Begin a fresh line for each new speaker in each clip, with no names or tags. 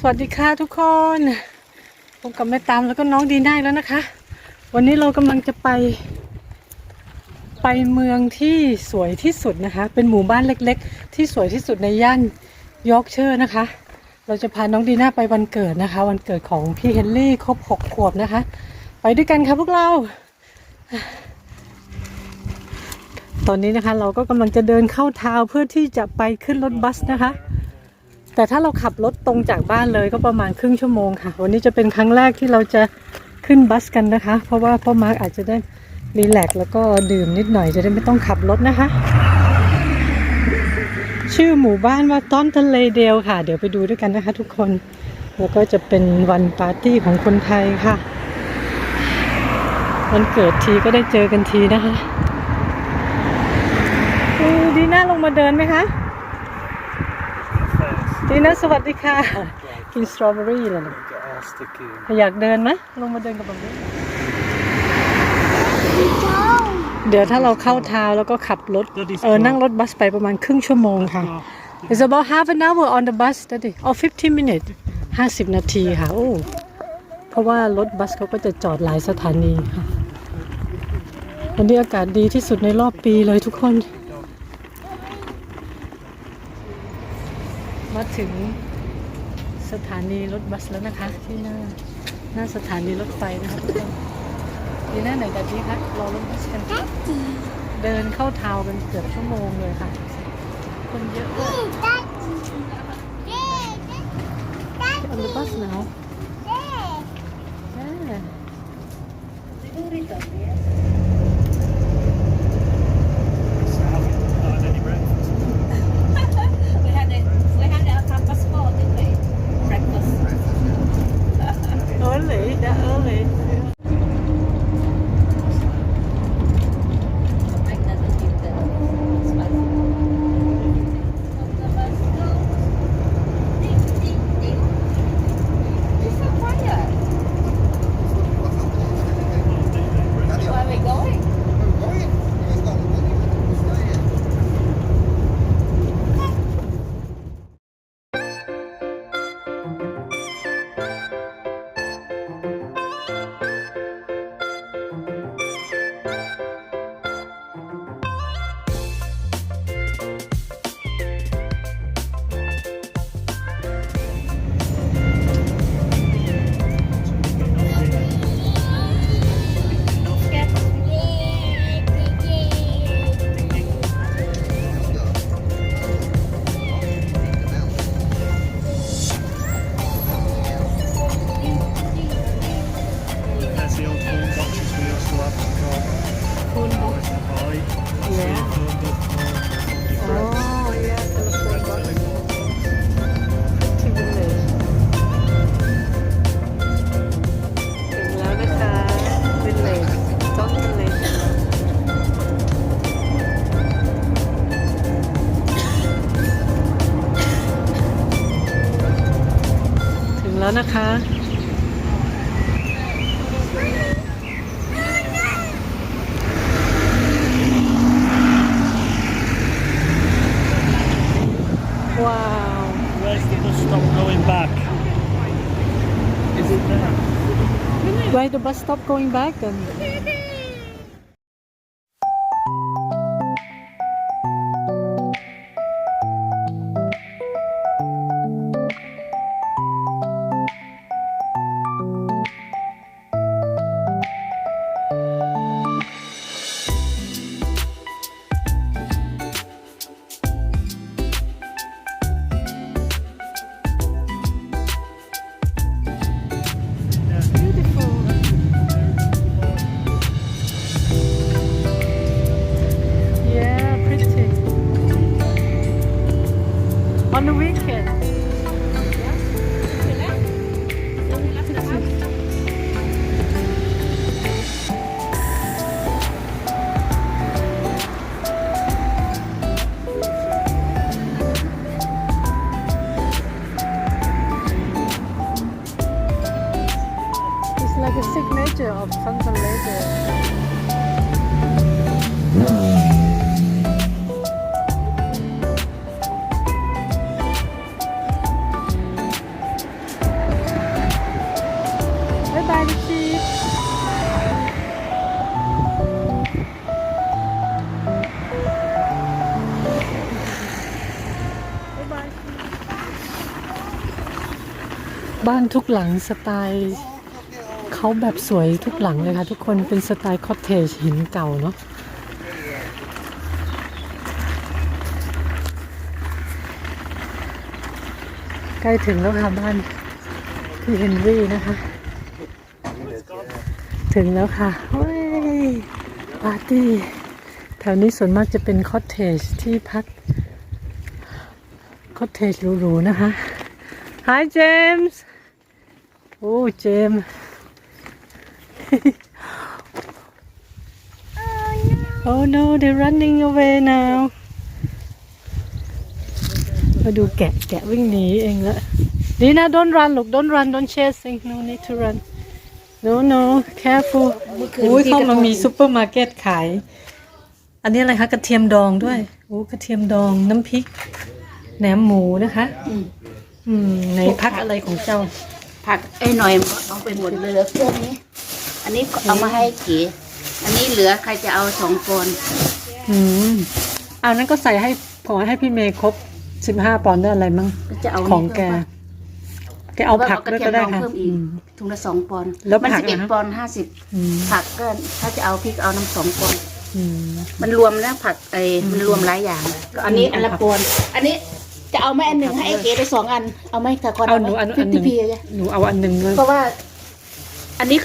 สวัสดีค่ะทุกคนพบกับแม่ตามแล้วก็น้องดีน่าแล้วนะคะ วันนี้เรากำลังจะไป ไปเมืองที่สวยที่สุดนะคะ เป็นหมู่บ้านเล็กๆ ที่สวยที่สุดในย่านยอร์กเชอร์นะคะ เราจะพาน้องดีน่าไปวันเกิดนะคะ วันเกิดของพี่เฮนรี่ครบหกขวบนะคะ ไปด้วยกันค่ะพวกเรา ตอนนี้นะคะเราก็กำลังจะเดินเข้าทาวเพื่อที่จะไปขึ้นรถบัสนะคะ แต่ถ้าเราขับรถตรงจากบ้านเลยก็ประมาณครึ่งชั่วโมงค่ะ วันนี้จะเป็นครั้งแรกที่เราจะขึ้นบัสกันนะคะ เพราะว่าพ่อมาร์กอาจจะได้รีแลกซ์แล้วก็ดื่มนิดหน่อยจะได้ไม่ต้องขับรถนะคะ ชื่อหมู่บ้านว่าต้อนทะเลเดลค่ะ เดี๋ยวไปดูด้วยกันนะคะทุกคน แล้วก็จะเป็นวันปาร์ตี้ของคนไทยค่ะ วันเกิดทีก็ได้เจอกันทีนะคะดีน่าลงมาเดินไหมคะ ดีน่าสวัสดีค่ะ กินสตรอเบอรี่เลยนะ
Get our sticky.
อยากเดินไหมลงมาเดินกับผมดิเดี๋ยวถ้าเราเข้าทาวน์แล้วก็ขับรถ เออ นั่งรถบัสไปประมาณครึ่งชั่วโมงค่ะ It's about half an hour on the bus daddy or 15 minutes 50 นาทีค่ะ โอ้ เพราะว่ารถบัสเขาก็จะจอดหลายสถานีค่ะ วันนี้อากาศดีที่สุดในรอบปีเลยทุกคน มาถึงสถานีรถบัสแล้วนะคะ ที่หน้าหน้าสถานีรถไฟนะคะทุกคนดีหน้าไหนกันดีคะรอรถบัสกันเดินเข้าทาวน์กันเกือบชั่วโมงเลยค่ะ คนเยอะมาก on the bus now yeah
So There's the old phone boxes we used to have to call.
phone box
Buy.
Yeah.
Phone book for your friends.
oh yeah telephone box ที่ village ถึงแล้วนะคะ village ต้น village ถึงแล้วนะคะ ว้าว
Where's the bus stop going back? Is it there?
Why the bus stop going back then?
nature
of Sunken Lake Bye bye, Richie. บ้านทุกหลังสไตล์ เขาแบบสวยทุกหลังเลยค่ะ ทุกคนเป็นสไตล์คอตเทจหินเก่าเนาะใกล้ถึงแล้วค่ะบ้านพี่เฮนรี่นะคะ ถึงแล้วค่ะเฮ้ยปาร์ตี้ แถวนี้ส่วนมากจะเป็นคอตเทจที่พักคอตเทจหรูๆนะคะ Hi James โอ้เจม Oh no they're running away now มาดูแกะแกะวิ่งหนีเองละดีนะ don't run ลูก don't run don't chasing no need to run no no careful อุ้ยเข้ามามีซูเปอร์มาร์เก็ตขาย อันนี้อะไรคะ กระเทียมดองด้วยโอ้กระเทียมดองน้ำพริกแหนมหมูนะคะ อืมในพักอะไรของเจ้า
ผักไอ้หน่อยเอาไปหมดเลยเหลือพวกนี้ อันนี้เอามาให้เก๋อันนี้เหลือใครจะเอาสองปอนด์
อืมเอานั้นก็ใส่ให้ขอให้พี่เมย์ครบสิบห้าปอนด์ได้อะไรมั่ง
จะเอา
ของแกแกเอาผัก
กระ
ด้วย
เทีย
ก็
ม
ได้
ดอง
ค่ะ
เพิ่มอี
อื
ก
ม
ถุงละสองปอนด์
แล้ว
มัน
ผัก
สิบเอ็ด
อะนะ
ปอนด์ห้าสิบ
อืม
ผักก็ถ้าจะเอาพริกเอาน้ำสองปอนด์
อืม
มันรวมแล้วผักไอ้มันรวมหลายอย่างก็อันนี้อันละปอนด์อันนี้จะเอาไหมอันหนึ่งให้ไอ้เก๋ไปสองอัน เอาไหมตะกอน
เอาหนูอันอันหนึ่ง
พีเลย
หนูเอาอันหนึ่งเลย
เพราะว่า อันนี้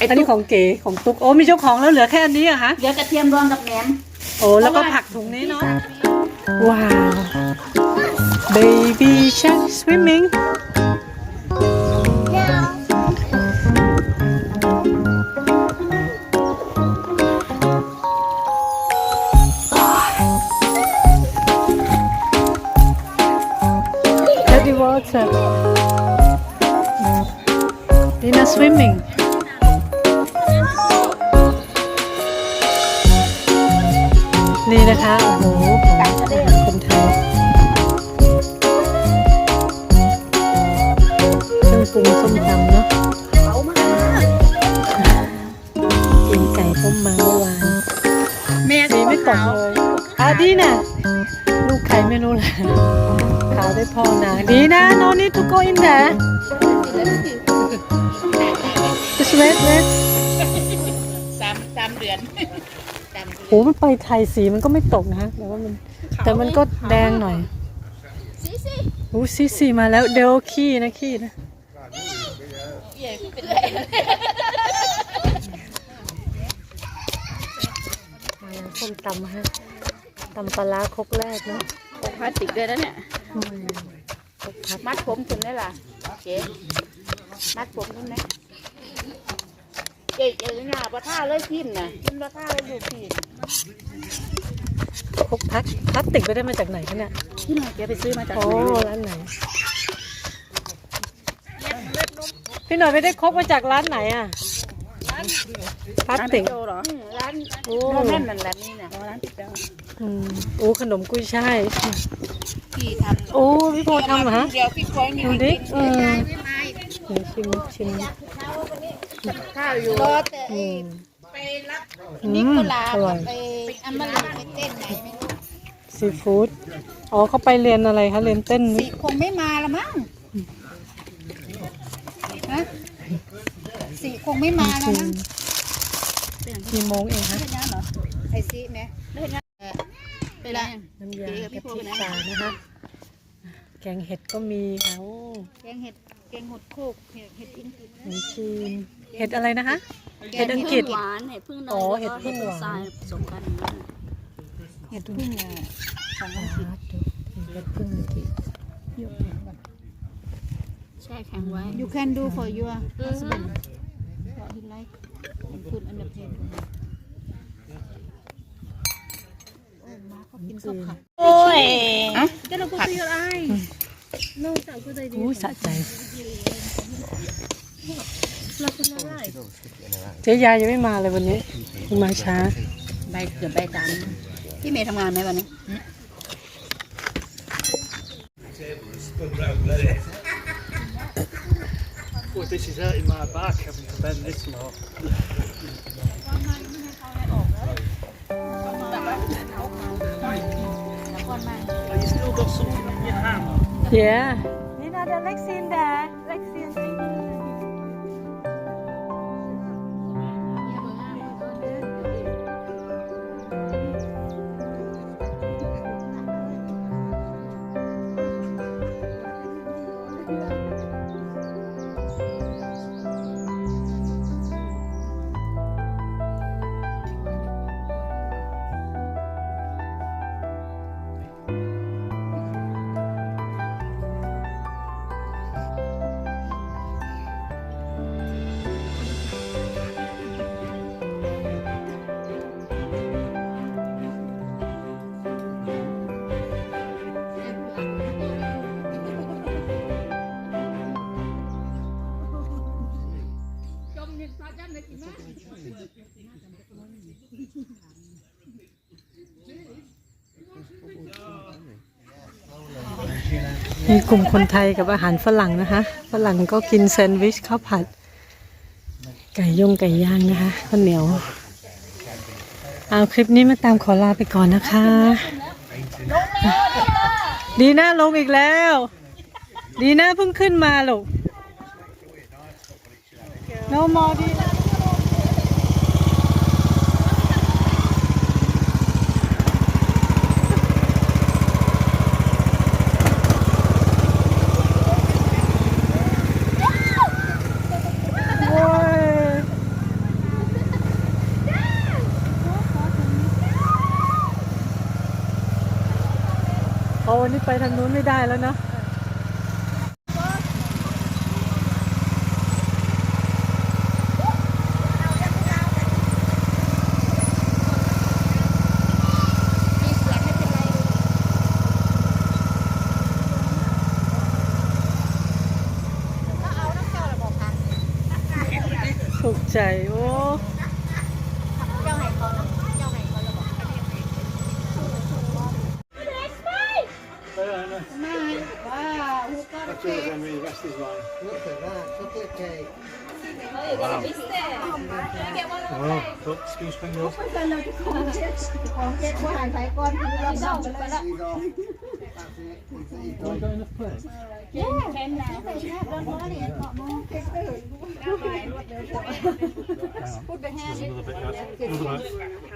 ไอ้
อันนี้
ตุ๊ก
ของเก๋ของตุ๊กโอ้มีเจ้าของแล้วเหลือแค่อันนี้เหรอะคะ
เดี๋ยวกระเทียมดองกับแหนม
โอ้แล้วก็ผักถุงนี้เนาะว้าว baby shark swimming to go in there just wait wait
สามสามเดือนสาม
โอ้มันไปไทยสีมันก็ไม่ตกนะฮะแต่ว่ามันแต่มันก็แดงหน่อย
สิสิ
โอ้ซีซีมาแล้วเดยวขี้นะขี้นะ
ใหญ่เป็นไร
มาแล้วส้มตำฮะตำปลาร้าครกแรกเนาะ
พลาสติกด้วยนะเนี่ย
อืมครกพัด
มัดผมถึงได้ล่ะเก๋มัดผมขึ้นนะเก๋เก๋หน้าปะท่าเลยพินน่ะพินปะท่าเลยดูพิน
ครกพัดพลาสติกไปได้มาจากไหนคะเนี่ย
ที่หน่อยเก๋ไปซื้อมาจาก
โอ้
ไหน
ร้านไหนพี่หน่อยไปได้ครกมาจากร้านไหนอะพลาสติก
โตเหรอร้าน
โอ้
โน่นนั่นนั่นร้านนี้น่ะร้านติดแล้ว
อืมโอ้ขนมกุ้ยช่าย
พี่ทำ
โอ้พี่โพทำเหรอฮะ
เดี๋ยวพี่คอยมี
ดูดิเออ
ไม่
เดี๋ยวชิมชิม
ข้าวอยู่รอแต่
อืม
ไปรับ
อื
นิ
ม
โคลา
อร่อย
ไปอัมมาลีไปเต้นไหนไม่รู้
ซีฟู้ดอ๋อเขาไปเรียนอะไรคะเรียนเต้น
สิคงไม่มาละมั้งฮะสิคงไม่มาละมั้ง
กี่โมงเองคะ
เป็นยังเหรอไอซีไหมเล่นยังไปละ
น้ำยากะทิปลานะคะ แกงเห็ดก็มีค่ะโอ้
แกงเห็ดแกงหดโคกเห็ดเห็ดอินทรี
ขนมจีนเห็ดอะไรนะคะ เห็ดอังกฤษ
หวานเห็ดพึ่ง
อ๋
น้
อ
อย
เห็ดพึ่งหวาน
ทรายผสมกันอย่างนั้น
เห็ดพึ่งอะของอังกฤษ
เห็ดพึ่งอังกฤษ
แช่แข็งไว้
You can do for your husband what he like and put on the plate โอ้มาเขากินข้าวผัด
โอ้ย
ก็เราก็ซื้ออะไร
อู้สะใจเจ๊ยายยังไม่มาเลยวันนี้มาช้า
ใบเกือบใบสามพี่เมย์ทำงานไหมวันนี้
Oh, this is hurting my back having to bend this lot. Oh, you still got something on your hand?
yeah นี่นะเดี๋ยวเล็ก ซีนแดดเล็ มีกลุ่มคนไทยกับอาหารฝรั่งนะคะ ฝรั่งก็กินแซนด์วิชข้าวผัด ไก่ย่งไก่ย่างนะคะข้าวเหนียว เอาคลิปนี้มาตามขอลาไปก่อนนะคะ ดีน่าลงอีกแล้ว ดีน่าเพิ่งขึ้นมาลูก no more ดีน่าโอ้ยโอ้วั นนี้ไปทางนู้นไม่ได้แล้วเนาะถูกใจ โอ้
children, cakes. really, the rest is mine.
Look at that, chocolate cake.
Oh,
wow. Oh, look, oh, excuse me. Look. Are you
going to play? Yeah. Ken now.
Don't worry,
I've
got
more. Put
the hand in. Another bit, guys. Another bit.